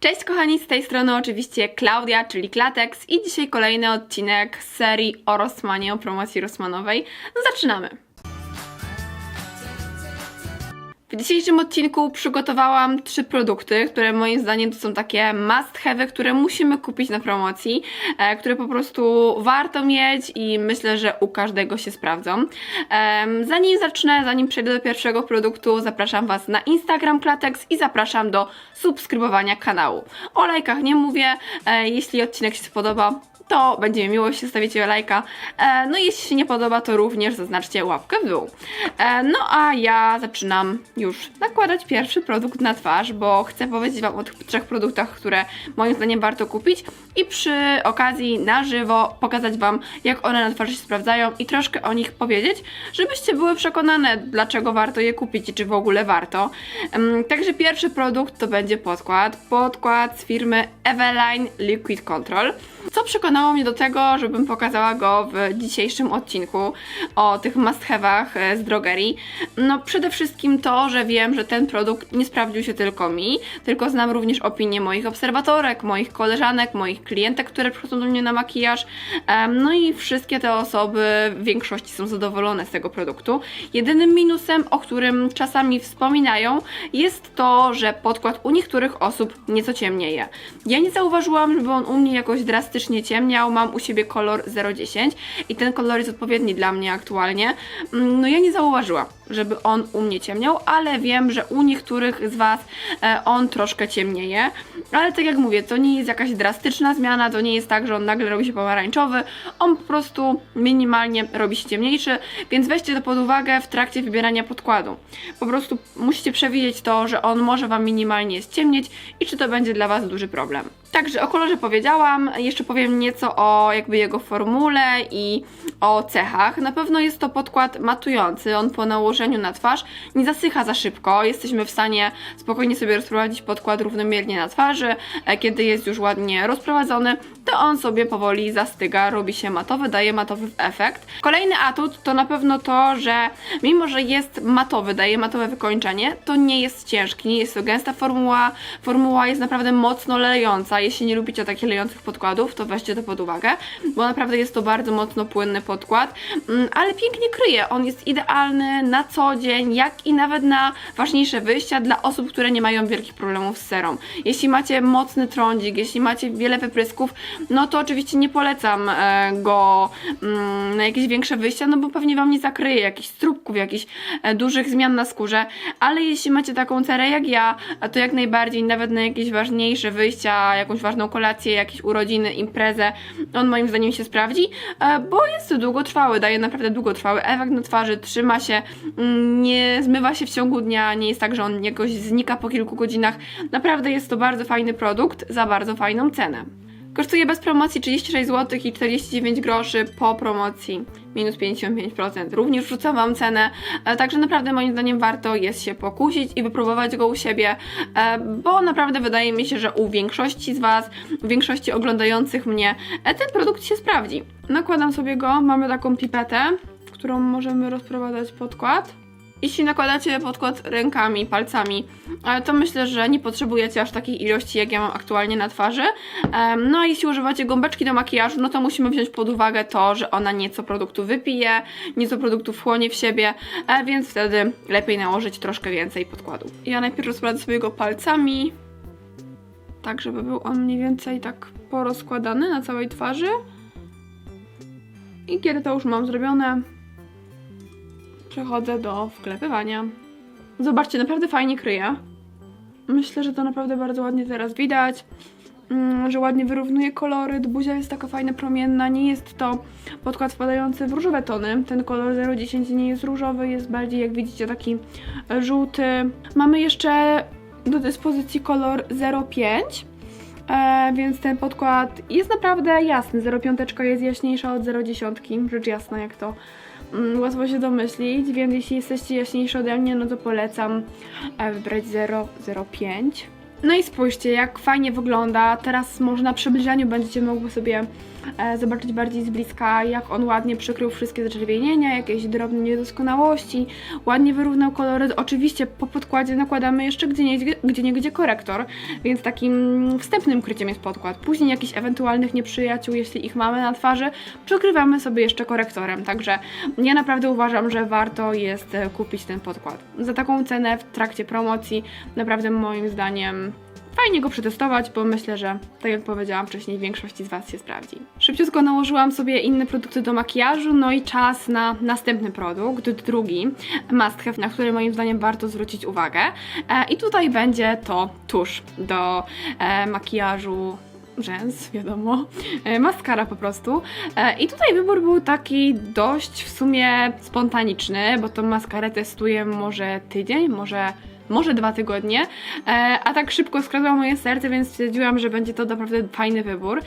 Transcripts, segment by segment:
Cześć kochani, z tej strony oczywiście Klaudia, czyli Klatex i dzisiaj kolejny odcinek serii o Rossmanie, o promocji Rossmanowej. No zaczynamy! W dzisiejszym odcinku przygotowałam trzy produkty, które moim zdaniem to są takie must have, które musimy kupić na promocji, e, które po prostu warto mieć i myślę, że u każdego się sprawdzą. Zanim zacznę, zanim przejdę do pierwszego produktu, zapraszam Was na Instagram Klatex i zapraszam do subskrybowania kanału. O lajkach nie mówię, e, jeśli odcinek się spodoba, to będzie mi miło, jeśli zostawicie lajka. E, no i jeśli się nie podoba, to również zaznaczcie łapkę w dół. E, no a ja zaczynam już nakładać pierwszy produkt na twarz, bo chcę powiedzieć Wam o tych trzech produktach, które moim zdaniem warto kupić i przy okazji na żywo pokazać Wam, jak one na twarzy się sprawdzają i troszkę o nich powiedzieć, żebyście były przekonane, dlaczego warto je kupić i czy w ogóle warto. Em, Także pierwszy produkt to będzie podkład. Podkład z firmy Eveline Liquid Control. Co przekonało mnie do tego, żebym pokazała go w dzisiejszym odcinku o tych must e, z drogerii? No przede wszystkim to, że wiem, że ten produkt nie sprawdził się tylko mi, tylko znam również opinie moich obserwatorek, moich koleżanek, moich klientek, które przychodzą do mnie na makijaż. No i wszystkie te osoby w większości są zadowolone z tego produktu. Jedynym minusem, o którym czasami wspominają, jest to, że podkład u niektórych osób nieco ciemnieje. Ja nie zauważyłam, żeby on u mnie jakoś drastycznie ciemniał. Mam u siebie kolor 010 i ten kolor jest odpowiedni dla mnie aktualnie. Mm, No ja nie zauważyłam, żeby on u mnie ciemniał, ale wiem, że u niektórych z Was e, on troszkę ciemnieje. Ale tak jak mówię, to nie jest jakaś drastyczna zmiana, to nie jest tak, że on nagle robi się pomarańczowy. On po prostu minimalnie robi się ciemniejszy, więc weźcie to pod uwagę w trakcie wybierania podkładu. Po prostu musicie przewidzieć to, że on może Wam minimalnie ściemnieć i czy to będzie dla Was duży problem. Także o kolorze powiedziałam, jeszcze powiem nieco o jakby jego formule i o cechach. Na pewno jest to podkład matujący, on po nałożeniu na twarz nie zasycha za szybko, jesteśmy w stanie spokojnie sobie rozprowadzić podkład równomiernie na twarzy, E, kiedy jest już ładnie rozprowadzony, to on sobie powoli zastyga, robi się matowy, daje matowy efekt. Kolejny atut to na pewno to, że mimo, że jest matowy, daje matowe wykończenie, to nie jest ciężki, nie jest to gęsta formuła, formuła jest naprawdę mocno lejąca, jeśli nie lubicie takich lejących podkładów, to weźcie to pod uwagę, bo naprawdę jest to bardzo mocno płynny podkład, Mm, ale pięknie kryje, on jest idealny na co dzień, jak i nawet na ważniejsze wyjścia dla osób, które nie mają wielkich problemów z serą. Jeśli macie mocny trądzik, jeśli macie wiele wyprysków, no to oczywiście nie polecam e, go mm, na jakieś większe wyjścia, no bo pewnie Wam nie zakryje jakichś strubków, jakichś e, dużych zmian na skórze, ale jeśli macie taką cerę jak ja, to jak najbardziej nawet na jakieś ważniejsze wyjścia, jakąś ważną kolację, jakieś urodziny, imprezę, on moim zdaniem się sprawdzi, e, bo jest długotrwały, daje naprawdę długotrwały efekt na twarzy, trzyma się, mm, nie zmywa się w ciągu dnia, nie jest tak, że on jakoś znika po kilku godzinach. Naprawdę jest to bardzo fajny produkt za bardzo fajną cenę. Kosztuje bez promocji 36 zł i 49 groszy po promocji minus 55%. Również wrzucam Wam cenę, e, także naprawdę moim zdaniem warto jest się pokusić i wypróbować go u siebie, e, bo naprawdę wydaje mi się, że u większości z Was, u większości oglądających mnie e, ten produkt się sprawdzi. Nakładam sobie go, mamy taką pipetę, w którą możemy rozprowadzać podkład. Jeśli nakładacie podkład rękami, palcami, e, to myślę, że nie potrzebujecie aż takiej ilości, jak ja mam aktualnie na twarzy. No a jeśli używacie gąbeczki do makijażu, no to musimy wziąć pod uwagę to, że ona nieco produktu wypije, nieco produktu wchłonie w siebie, e, więc wtedy lepiej nałożyć troszkę więcej podkładu. Ja najpierw rozprowadzę sobie go palcami, tak żeby był on mniej więcej tak porozkładany na całej twarzy. I kiedy to już mam zrobione, przechodzę do wklepywania. Zobaczcie, naprawdę fajnie kryje. Myślę, że to naprawdę bardzo ładnie teraz widać, mm, że ładnie wyrównuje kolory. Buzia jest taka fajna, promienna. Nie jest to podkład wpadający w różowe tony. Ten kolor 010 nie jest różowy, jest bardziej, jak widzicie, taki żółty. Mamy jeszcze do dyspozycji kolor 05. E, więc ten podkład jest naprawdę jasny. 0,5 jest jaśniejsza od 0,10, rzecz jasna jak to łatwo się domyślić, więc jeśli jesteście jaśniejsi ode mnie, no to polecam e, wybrać 0,05. No i spójrzcie, jak fajnie wygląda. Teraz może na przybliżeniu będziecie mogły sobie zobaczyć bardziej z bliska, jak on ładnie przykrył wszystkie zaczerwienienia, jakieś drobne niedoskonałości, ładnie wyrównał kolory. Oczywiście po podkładzie nakładamy jeszcze gdzie nie gdzie, nie gdzie korektor, więc takim wstępnym kryciem jest podkład. Później jakichś ewentualnych nieprzyjaciół, jeśli ich mamy na twarzy, przykrywamy sobie jeszcze korektorem. Także ja naprawdę uważam, że warto jest e, kupić ten podkład. Za taką cenę w trakcie promocji naprawdę moim zdaniem fajnie go przetestować, bo myślę, że tak jak powiedziałam wcześniej, większości z Was się sprawdzi. Szybciutko nałożyłam sobie inne produkty do makijażu, no i czas na następny produkt, drugi must have, na który moim zdaniem warto zwrócić uwagę. E, I tutaj będzie to tusz do e, makijażu rzęs, wiadomo, e, maskara po prostu. I tutaj wybór był taki dość w sumie spontaniczny, bo tą maskarę testuję może tydzień, może może dwa tygodnie, e, a tak szybko skradło moje serce, więc stwierdziłam, że będzie to naprawdę fajny wybór.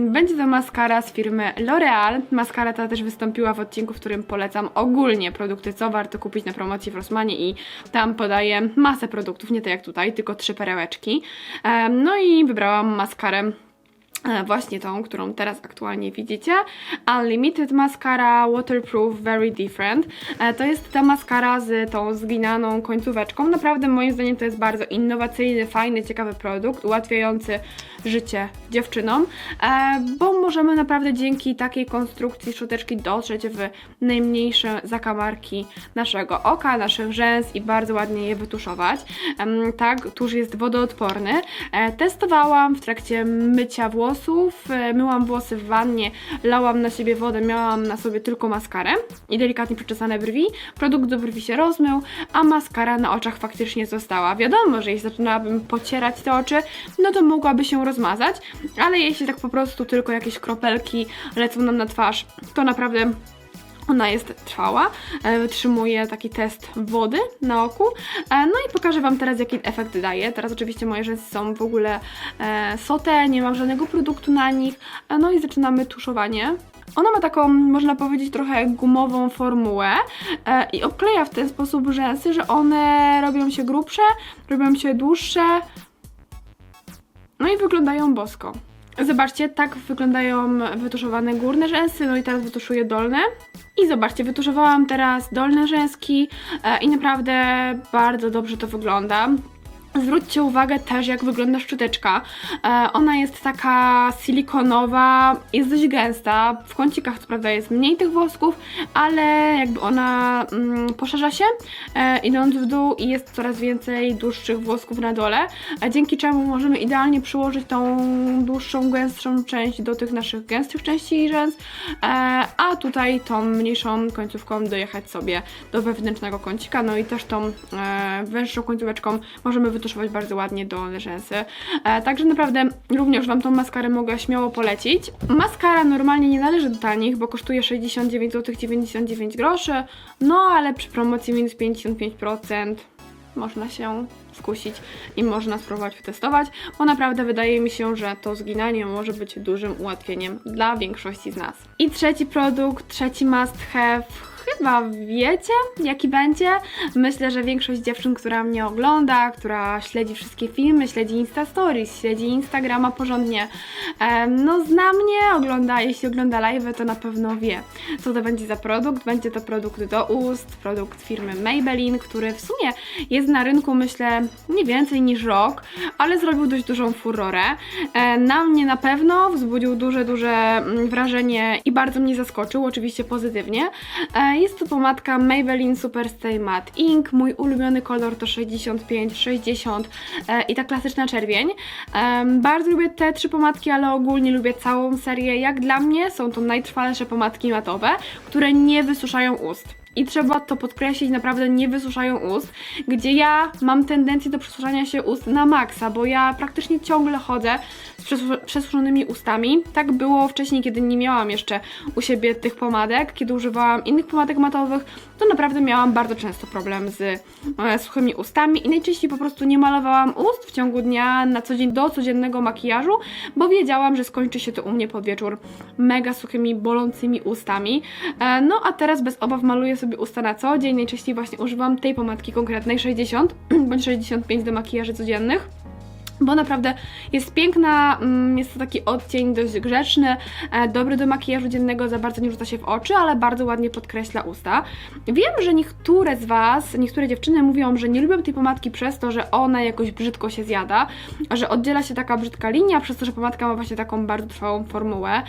Będzie to maskara z firmy L'Oreal. Maskara ta też wystąpiła w odcinku, w którym polecam ogólnie produkty, co warto kupić na promocji w Rossmanie i tam podaję masę produktów, nie tak jak tutaj, tylko trzy perełeczki. No i wybrałam maskarę właśnie tą, którą teraz aktualnie widzicie. Unlimited Mascara Waterproof Very Different. E, To jest ta maskara z tą zginaną końcóweczką. Naprawdę moim zdaniem to jest bardzo innowacyjny, fajny, ciekawy produkt, ułatwiający życie dziewczynom, e, bo możemy naprawdę dzięki takiej konstrukcji szczoteczki dotrzeć w najmniejsze zakamarki naszego oka, naszych rzęs i bardzo ładnie je wytuszować. Tak, tusz jest wodoodporny. E, Testowałam w trakcie mycia włosów, e, myłam włosy w wannie, lałam na siebie wodę, miałam na sobie tylko maskarę i delikatnie przeczesane brwi. Produkt do brwi się rozmył, a maskara na oczach faktycznie została. Wiadomo, że jeśli zaczynałabym pocierać te oczy, no to mogłaby się rozmazać, ale jeśli tak po prostu tylko jakieś kropelki lecą nam na twarz, to naprawdę ona jest trwała, e, wytrzymuje taki test wody na oku. E, No i pokażę Wam teraz, jaki efekt daje. Teraz oczywiście moje rzęsy są w ogóle e, sote, nie mam żadnego produktu na nich. No i zaczynamy tuszowanie. Ona ma taką, można powiedzieć, trochę gumową formułę i obkleja w ten sposób rzęsy, że one robią się grubsze, robią się dłuższe, no i wyglądają bosko. Zobaczcie, tak wyglądają wytuszowane górne rzęsy, no i teraz wytuszuję dolne. I zobaczcie, wytuszowałam teraz dolne rzęski e, i naprawdę bardzo dobrze to wygląda. Zwróćcie uwagę też, jak wygląda szczoteczka. E, ona jest taka silikonowa, jest dość gęsta. W kącikach, co prawda, jest mniej tych włosków, ale jakby ona mm, poszerza się, e, idąc w dół i jest coraz więcej dłuższych włosków na dole, e, dzięki czemu możemy idealnie przyłożyć tą dłuższą, gęstszą część do tych naszych gęstych części rzęs, e, a tutaj tą mniejszą końcówką dojechać sobie do wewnętrznego kącika, no i też tą e, węższą końcóweczką możemy wytuszować bardzo ładnie dolne rzęsy. E, także naprawdę również Wam tą maskarę mogę śmiało polecić. Maskara normalnie nie należy do tanich, bo kosztuje 69 zł 99 groszy, no ale przy promocji minus 55% można się skusić i można spróbować wytestować, bo naprawdę wydaje mi się, że to zginanie może być dużym ułatwieniem dla większości z nas. I trzeci produkt, trzeci must have, chyba wiecie, jaki będzie. Myślę, że większość dziewczyn, która mnie ogląda, która śledzi wszystkie filmy, śledzi Insta Stories, śledzi Instagrama porządnie, no zna mnie, ogląda, jeśli ogląda live, to na pewno wie, co to będzie za produkt. Będzie to produkt do ust, produkt firmy Maybelline, który w sumie jest na rynku, myślę, nie więcej niż rok, ale zrobił dość dużą furorę. E, Na mnie na pewno wzbudził duże, duże mm, wrażenie i bardzo mnie zaskoczył, oczywiście pozytywnie. Jest to pomadka Maybelline Superstay Matte Ink. Mój ulubiony kolor to 65, 60 e, i ta klasyczna czerwień. Bardzo lubię te trzy pomadki, ale ogólnie lubię całą serię. Jak dla mnie są to najtrwalsze pomadki matowe, które nie wysuszają ust. I trzeba to podkreślić, naprawdę nie wysuszają ust, gdzie ja mam tendencję do przesuszania się ust na maksa, bo ja praktycznie ciągle chodzę z przesu- przesuszonymi ustami. Tak było wcześniej, kiedy nie miałam jeszcze u siebie tych pomadek, kiedy używałam innych pomadek matowych, to naprawdę miałam bardzo często problem z e, suchymi ustami i najczęściej po prostu nie malowałam ust w ciągu dnia na co dzień do codziennego makijażu, bo wiedziałam, że skończy się to u mnie pod wieczór mega suchymi, bolącymi ustami. E, no a teraz bez obaw maluję sobie usta na co dzień. Najczęściej właśnie używam tej pomadki konkretnej 60 bądź 65 do makijaży codziennych. bo naprawdę jest piękna, mm, jest to taki odcień dość grzeczny, e, dobry do makijażu dziennego, za bardzo nie rzuca się w oczy, ale bardzo ładnie podkreśla usta. Wiem, że niektóre z Was, niektóre dziewczyny mówią, że nie lubią tej pomadki przez to, że ona jakoś brzydko się zjada, że oddziela się taka brzydka linia, przez to, że pomadka ma właśnie taką bardzo trwałą formułę.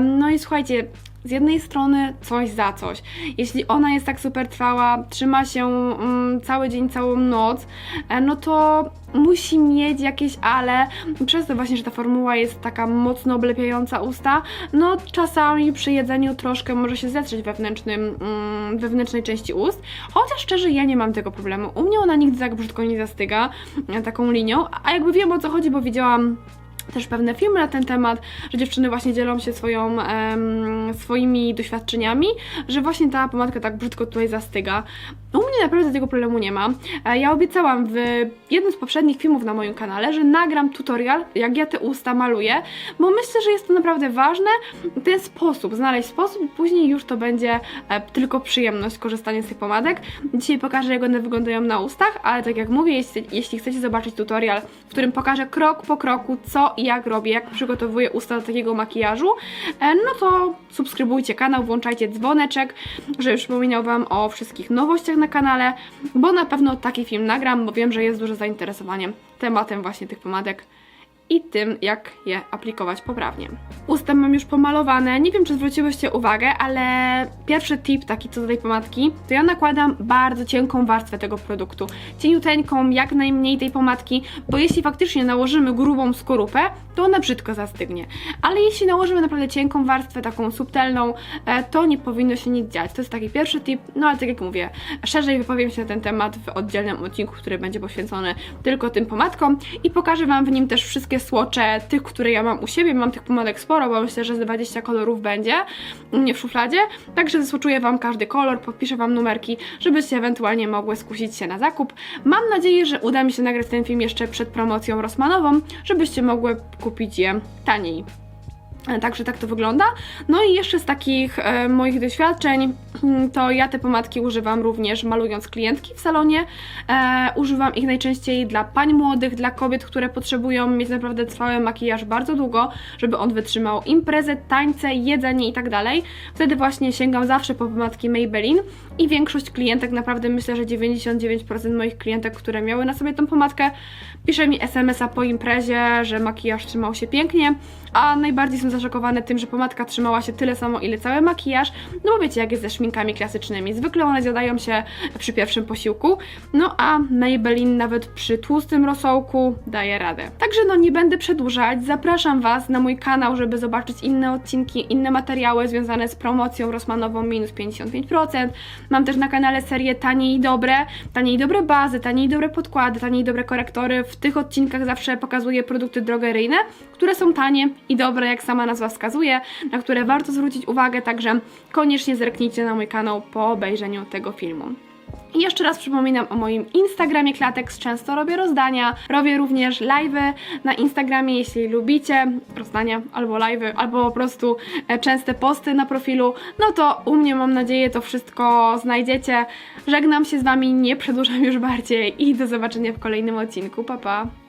No i słuchajcie, z jednej strony coś za coś. Jeśli ona jest tak super trwała, trzyma się mm, cały dzień, całą noc, e, no to musi mieć jakieś ale, przez to właśnie, że ta formuła jest taka mocno oblepiająca usta, no czasami przy jedzeniu troszkę może się zetrzeć wewnętrznym, mm, wewnętrznej części ust, chociaż szczerze ja nie mam tego problemu. U mnie ona nigdy tak brzydko nie zastyga e, taką linią, a jakby wiem o co chodzi, bo widziałam też pewne filmy na ten temat, że dziewczyny właśnie dzielą się swoją, swoimi doświadczeniami, że właśnie ta pomadka tak brzydko tutaj zastyga. U mnie naprawdę tego problemu nie ma. E, Ja obiecałam w jednym z poprzednich filmów na moim kanale, że nagram tutorial, jak ja te usta maluję, bo myślę, że jest to naprawdę ważne, ten sposób, znaleźć sposób i później już to będzie e, tylko przyjemność korzystanie z tych pomadek. Dzisiaj pokażę, jak one wyglądają na ustach, ale tak jak mówię, jeśli, jeśli chcecie zobaczyć tutorial, w którym pokażę krok po kroku, co i jak robię, jak przygotowuję usta do takiego makijażu, e, no to subskrybujcie kanał, włączajcie dzwoneczek, żeby przypominał Wam o wszystkich nowościach na kanale, bo na pewno taki film nagram, bo wiem, że jest duże zainteresowanie tematem właśnie tych pomadek i tym, jak je aplikować poprawnie. Usta mam już pomalowane. Nie wiem, czy zwróciłyście uwagę, ale pierwszy tip taki co do tej pomadki, to ja nakładam bardzo cienką warstwę tego produktu. Cieniuteńką, jak najmniej tej pomadki, bo jeśli faktycznie nałożymy grubą skorupę, to ona brzydko zastygnie. Ale jeśli nałożymy naprawdę cienką warstwę, taką subtelną, e, to nie powinno się nic dziać. To jest taki pierwszy tip, no ale tak jak mówię, szerzej wypowiem się na ten temat w oddzielnym odcinku, który będzie poświęcony tylko tym pomadkom i pokażę Wam w nim też wszystkie słocze tych, które ja mam u siebie. Mam tych pomadek sporo, bo myślę, że z 20 kolorów będzie u mnie w szufladzie. Także zasłoczuję Wam każdy kolor, podpiszę Wam numerki, żebyście ewentualnie mogły skusić się na zakup. Mam nadzieję, że uda mi się nagrać ten film jeszcze przed promocją Rossmanową, żebyście mogły kupić je taniej. E, Także tak to wygląda. No i jeszcze z takich e, moich doświadczeń, mm, to ja te pomadki używam również malując klientki w salonie. E, używam ich najczęściej dla pań młodych, dla kobiet, które potrzebują mieć naprawdę trwały makijaż bardzo długo, żeby on wytrzymał imprezę, tańce, jedzenie i tak dalej. Wtedy właśnie sięgam zawsze po pomadki Maybelline i większość klientek, naprawdę myślę, że 99% moich klientek, które miały na sobie tą pomadkę, pisze mi SMS-a po imprezie, że makijaż trzymał się pięknie, a najbardziej są zaszokowane tym, że pomadka trzymała się tyle samo, ile cały makijaż, no bo wiecie, jak jest ze szminkami klasycznymi. Zwykle one zjadają się przy pierwszym posiłku, no a Maybelline nawet przy tłustym rosołku daje radę. Także no nie będę przedłużać, zapraszam Was na mój kanał, żeby zobaczyć inne odcinki, inne materiały związane z promocją Rossmanową minus 55%. Mam też na kanale serię Tanie i Dobre, Tanie i Dobre bazy, Tanie i Dobre podkłady, Tanie i Dobre korektory. W tych odcinkach zawsze pokazuję produkty drogeryjne, które są tanie i dobre, jak sama nazwa wskazuje, na które warto zwrócić uwagę, także koniecznie zerknijcie na mój kanał po obejrzeniu tego filmu. I jeszcze raz przypominam o moim Instagramie Klatex. Często robię rozdania, robię również live'y na Instagramie, jeśli lubicie rozdania albo live'y, albo po prostu e, częste posty na profilu, no to u mnie mam nadzieję to wszystko znajdziecie. Żegnam się z Wami, nie przedłużam już bardziej i do zobaczenia w kolejnym odcinku. Pa, pa!